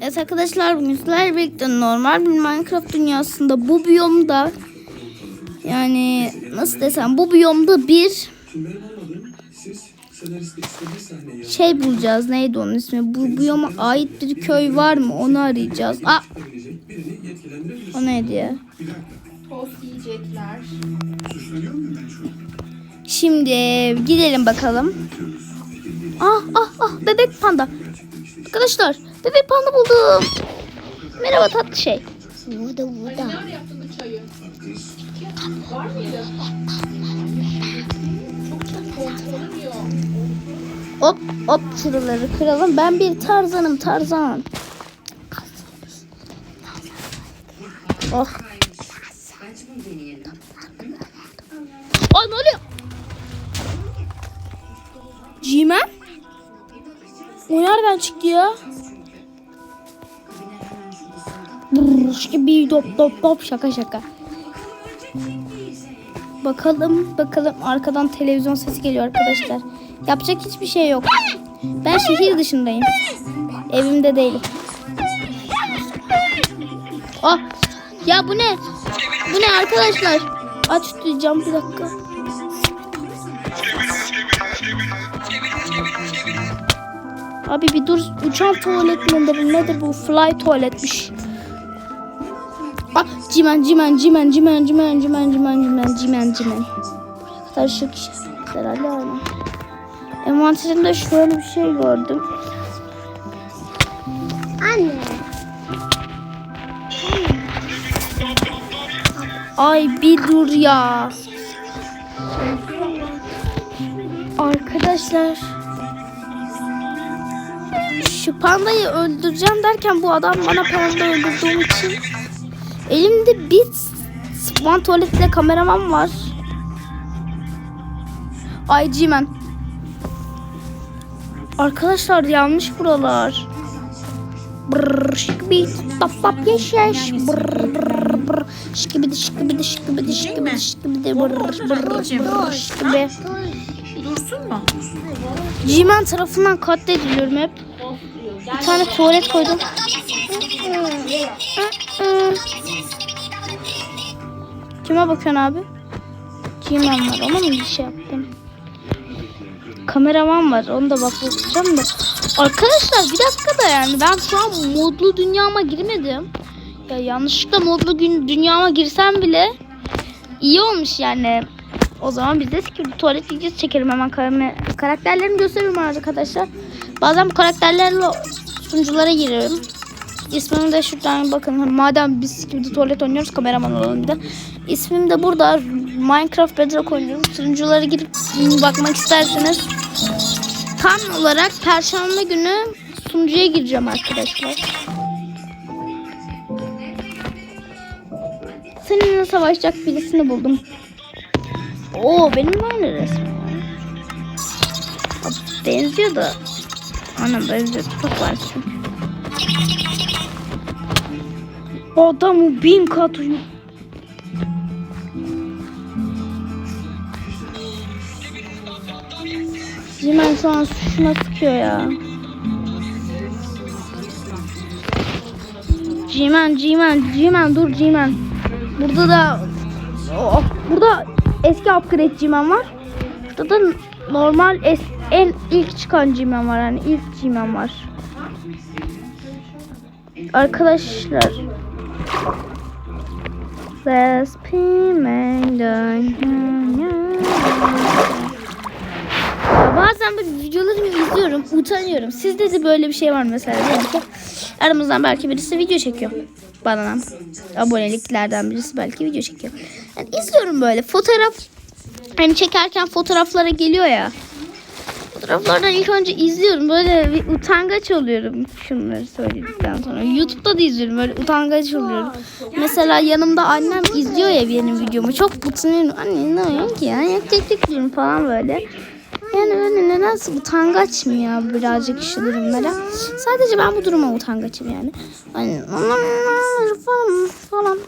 Evet arkadaşlar bugün sizlerle birlikte normal bir Minecraft dünyasında bu biyomda yani nasıl desem bu biyomda bir şey bulacağız. Neydi onun ismi? Bu biyoma ait bir köy var mı? Onu arayacağız. Aa! O? Tost yiyecekler. Şimdi gidelim bakalım. Ah ah ah bebek panda. Arkadaşlar bebek panda buldum. Merhaba tatlı şey. Burada burada. Nerede yaptın bu çayı? Var mıydı? Çok çok kontrol yok. Hop hop şuraları kıralım. Ben bir tarzanım tarzan. Oh. Ay ne oluyor? Cimen? O nereden çıktı ya? Brrr, işte bir dop dop dop şaka şaka. Bakalım bakalım arkadan televizyon sesi geliyor arkadaşlar. Yapacak hiçbir şey yok. Ben şehir dışındayım. Evimde değilim. Ah ya bu ne? Bu ne arkadaşlar? Aç diyeceğim bir dakika. Abi bir dur uçan tuvalet midir nedir bu fly tuvaletmiş. Ah cimen cimen cimen cimen cimen cimen cimen cimen cimen cimen. Buraya kadar şu kişi herhalde aynen. Envanterimde şöyle bir şey gördüm. Anne. Ay bir dur ya. Arkadaşlar. Şu pandayı öldüreceğim derken bu adam bana panda öldürdüğüm için elimde bir spawn tuvaletle kameraman var. Ay Cimen. Arkadaşlar yanlış buralar. Brrr şıkbi tap tap yeş yeş brrr brrr brrr şıkbidi şıkbidi şıkbidi şıkbidi şıkbidi brrr brrr brrr şıkbi. Dursun mu? Cimen tarafından katlediliyorum hep. Bir tane tuvalet koydum. Kime bakıyorsun abi? Cimen var ona mı bir şey yaptım? Kameraman var onu da bakacağım da. Arkadaşlar bir dakika da yani ben şu an modlu dünyama girmedim. Ya yanlışlıkla modlu gün dünyama girsem bile iyi olmuş yani. O zaman biz de security tuvalet videosu çekelim hemen kar- karakterlerimi gösteriyorum arkadaşlar. Bazen bu karakterlerle sunuculara giriyorum. İsmimi de şuradan bakın. Madem biz security tuvalet oynuyoruz kameraman de. İsmim de burada Minecraft Bedrock oynuyorum. Sunuculara girip bakmak isterseniz tam olarak perşembe günü sunucuya gireceğim arkadaşlar. Seninle savaşacak birisini buldum. Oo benim böyle resmim. Aa, Benziyor da. Ana benziyor. Çok var çünkü. Adamı bin kat uyum. Cimen an şuna sıkıyor ya. Cimen, Cimen, Cimen dur Cimen. Burada da oh, burada eski upgrade Cimen var. Burada da normal es, en ilk çıkan Cimen var yani ilk Cimen var. Arkadaşlar pimenden Bazen böyle videolarımı izliyorum, utanıyorum. Sizde de böyle bir şey var mesela diyelim ki aramızdan belki birisi video çekiyor. Bana aboneliklerden birisi belki video çekiyor. Yani izliyorum böyle fotoğraf hani çekerken fotoğraflara geliyor ya. Fotoğraflardan ilk önce izliyorum. Böyle bir utangaç oluyorum şunları söyledikten sonra. YouTube'da da izliyorum. Böyle utangaç oluyorum. Mesela yanımda annem izliyor ya benim videomu. Çok utanıyorum. Anne ne oluyor ki ya? Yak yak yak diyorum falan böyle. Yani böyle nedense utangaç mı ya birazcık şu durumlara. Sadece ben bu duruma utangaçım yani. Hani falan falan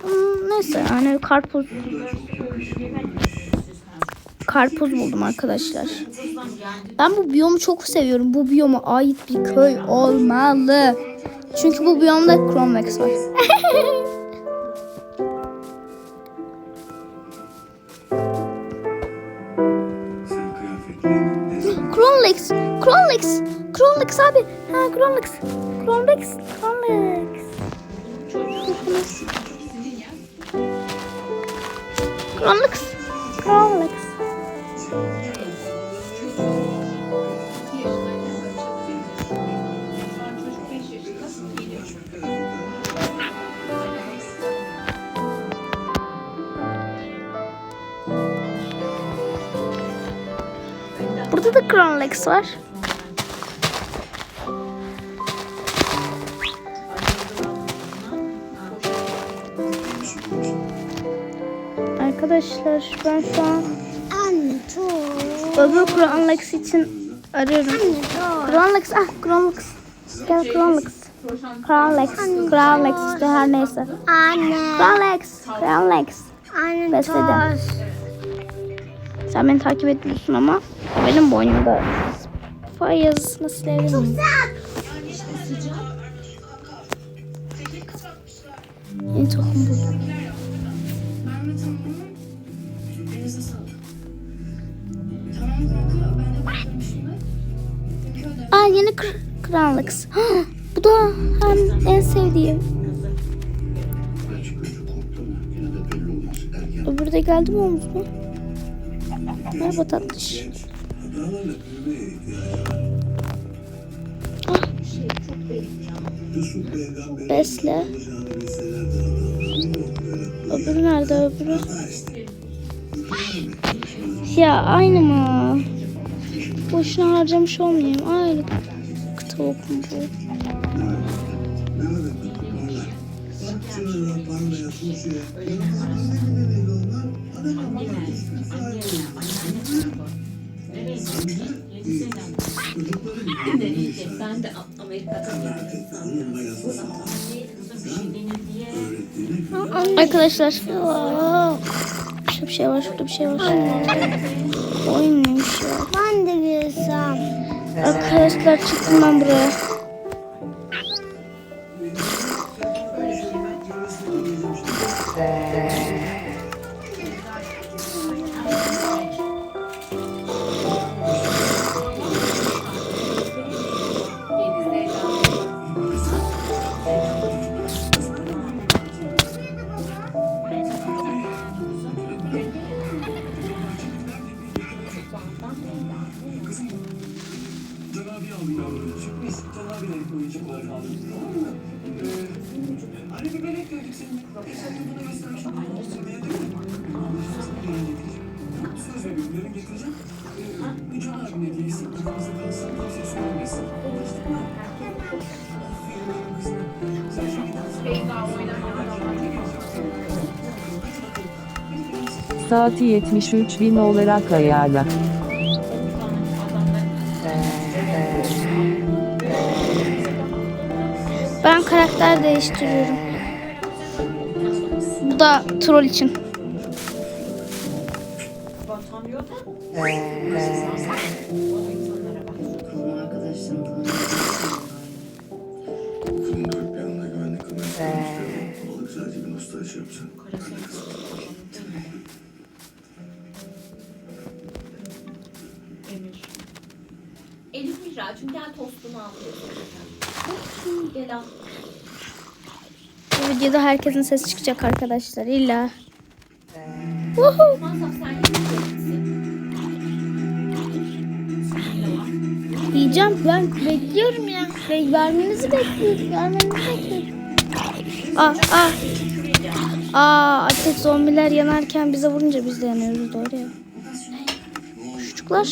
neyse yani karpuz karpuz buldum arkadaşlar. Ben bu biyomu çok seviyorum. Bu biyoma ait bir köy olmalı. Çünkü bu biyomda Chromex var. Chromex, Chromex, Chromex abi. Ha Chromex, Chromex, Chromex. Chromex, Chromex. Burada da Chromex var. Arkadaşlar ben şu an Öbür Chromex için arıyorum. Chromex ah Chromex. Gel Chromex. Chromex. Chromex işte her neyse. Anne. Chromex. Chromex. Anne Besledi. dur. Sen beni takip etmiyorsun ama benim boynumda Spotify yazısını silerim. Yeni tohum buldum. Aa yeni kr- Kralix. Bu da hem en sevdiğim. Öbürü de geldi mi omzuma? Merhaba tatlış. peygamberin Besle. Öbürü nerede öbürü? Ya aynı mı? Boşuna harcamış olmayayım. Aynı tavuk mu bu? Arkadaşlar. Aa, Şurada bir şey var, şurada bir şey var. Oyun neymiş ya? Ben de girsem. Arkadaşlar çıktım ben buraya. Bir melek gördük senin. Geçen gün buna göstermiştim. Sürmeye de Söz veriyorum. Getireceğim. Ee, bir Can abine diyeceksin. Aramızda kalsın. Kimse söylemesin. Anlaştık Saati 73 bin olarak ayarla. Ben karakter değiştiriyorum. Bu da troll için. Elif Mihraç'ım gel tostunu al. Gel al. Videoda herkesin sesi çıkacak arkadaşlar. İlla. Yemeyeceksin. Yiyeceğim ben bekliyorum ya. Ve vermenizi bekliyorum. Vermenizi bekliyorum. Aa, aa. Aa, artık zombiler yanarken bize vurunca biz de yanıyoruz doğru ya. Çocuklar.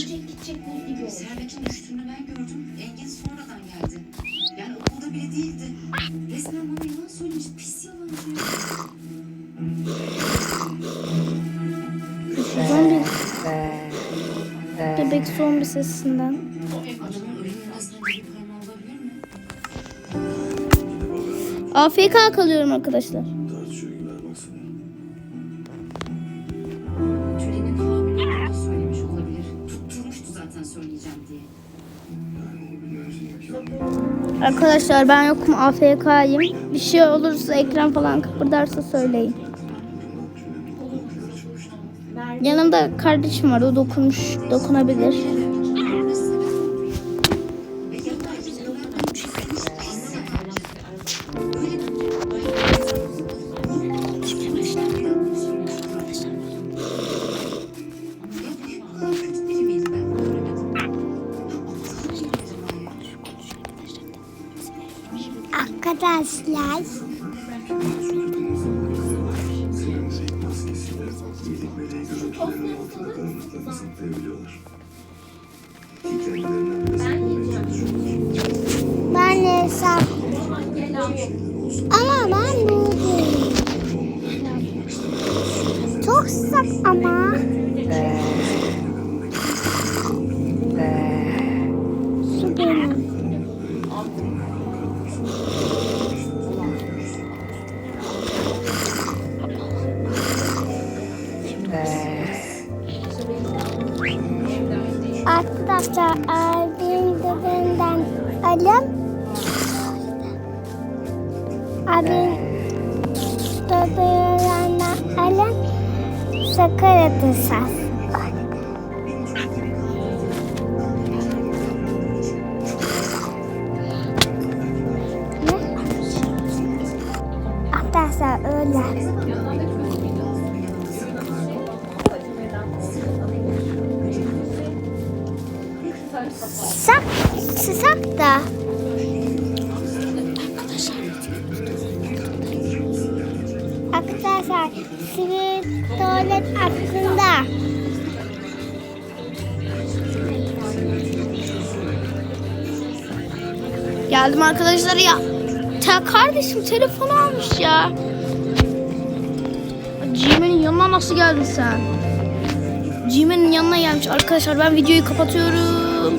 Diye. Yani onu bilmemizin imkanı yok. Arkadaşlar ben yokum AFK'yim. Bir şey olursa ekran falan kıpırdarsa söyleyin. Yanımda kardeşim var o dokunmuş dokunabilir. Arkadaşlar. Al. Ama ben buradayım. Çok sık ama. Su benim. Arkadaşlar abim de benden alım. De benden alım. Sakarya sas. Tuvalet aslında. Geldim arkadaşlar ya. Ta kardeşim telefonu almış ya. Cimen'in yanına nasıl geldin sen? Cimen'in yanına gelmiş arkadaşlar ben videoyu kapatıyorum.